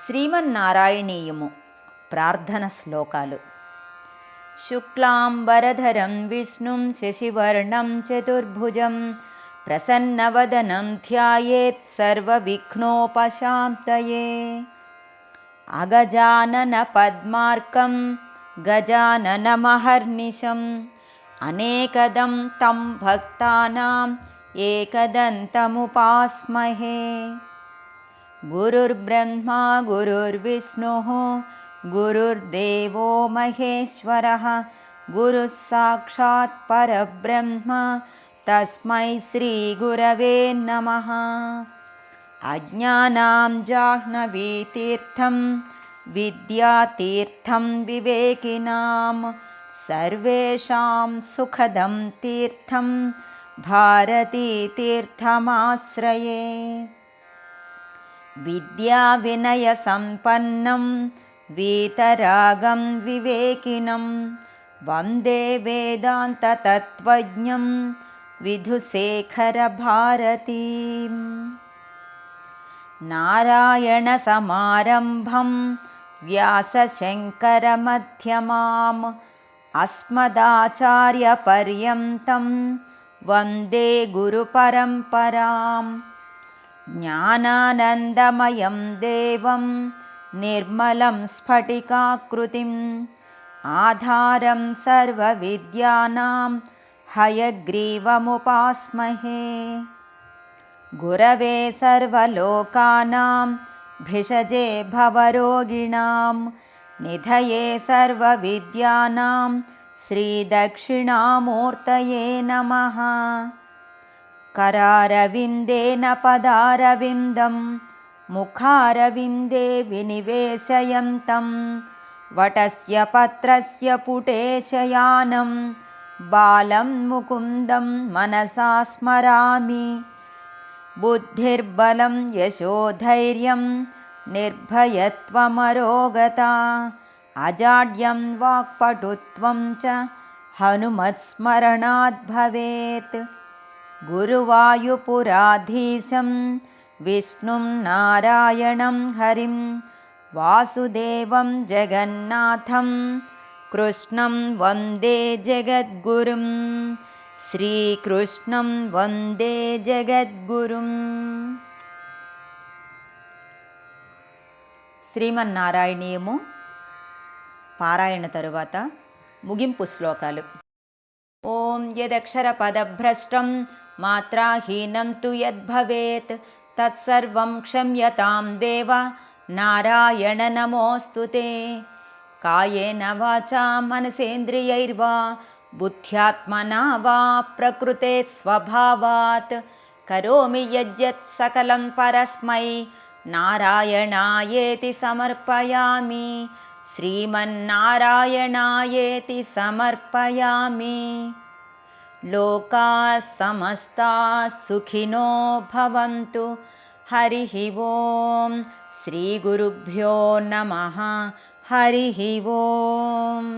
శ్రీమన్నారాయణీయము ప్రార్థన శ్లోకాలు శుక్లాంబరధరం విష్ణుం శశివర్ణం చతుర్భుజం ప్రసన్నవదనం ధ్యాయేత్ సర్వవిఘ్నోపశాంతయే అగజానన పద్మార్కం గజాననమహర్నిశం అనేకదం తం భక్తానాం एकदन्तमुपास्महे गुरुर्ब्रह्मा गुरुर्विष्णुः गुरुर्देवो महेश्वरः गुरुः साक्षात् परब्रह्म तस्मै श्रीगुरवे नमः। अज्ञानां जाह्नवीतीर्थं विद्यातीर्थं विवेकिनां सर्वेषां सुखदं तीर्थं भारतीतीर्थमाश्रये विद्याविनयसम्पन्नं वीतरागं विवेकिनं वन्दे वेदान्ततत्त्वज्ञं विधुशेखरभारतीम्। नारायणसमारम्भं व्यासशङ्करमध्यमाम् अस्मदाचार्यपर्यन्तं वन्दे गुरुपरम्पराम् ज्ञानानन्दमयं देवं निर्मलं स्फटिकाकृतिम् आधारं सर्वविद्यानां हयग्रीवमुपास्महे। गुरवे सर्वलोकानां भिषजे भवरोगिणां निधये सर्वविद्यानां श्रीदक्षिणामूर्तये नमः करारविन्देन पदारविन्दं मुखारविन्दे विनिवेशयन्तं वटस्य पत्रस्य पुटेशयानं बालं मुकुन्दं मनसा स्मरामि बुद्धिर्बलं यशोधैर्यं निर्भयत्वमरोगता अजाड्यं वाक्पटुत्वं च हनुमत्स्मरणाद् भवेत् गुरुवायुपुराधीशं विष्णुं नारायणं हरिं वासुदेवं जगन्नाथं कृष्णं वन्दे जगद्गुरुं శ్రీకృష్ణం వందే జగద్గురుం శ్రీమన్నారాయణీయము పారాయణ తరువాత ముగింపు శ్లోకాలు ఓం యదక్షరపదభ్రష్టం मात्राहीनं तु यद्भवेत् तत्सर्वं क्षम्यतां देव नारायण नमोऽस्तु ते। कायेन वाचा मनसेन्द्रियैर्वा बुद्ध्यात्मना वा प्रकृते स्वभावात्। करोमि यद्यत् सकलं परस्मै नारायणायेति समर्पयामि। श्रीमन्नारायणायेति समर्पयामि। लोकाः समस्ताः सुखिनो भवन्तु। हरिः ॐ श्रीगुरुभ्यो नमः। हरिः ॐ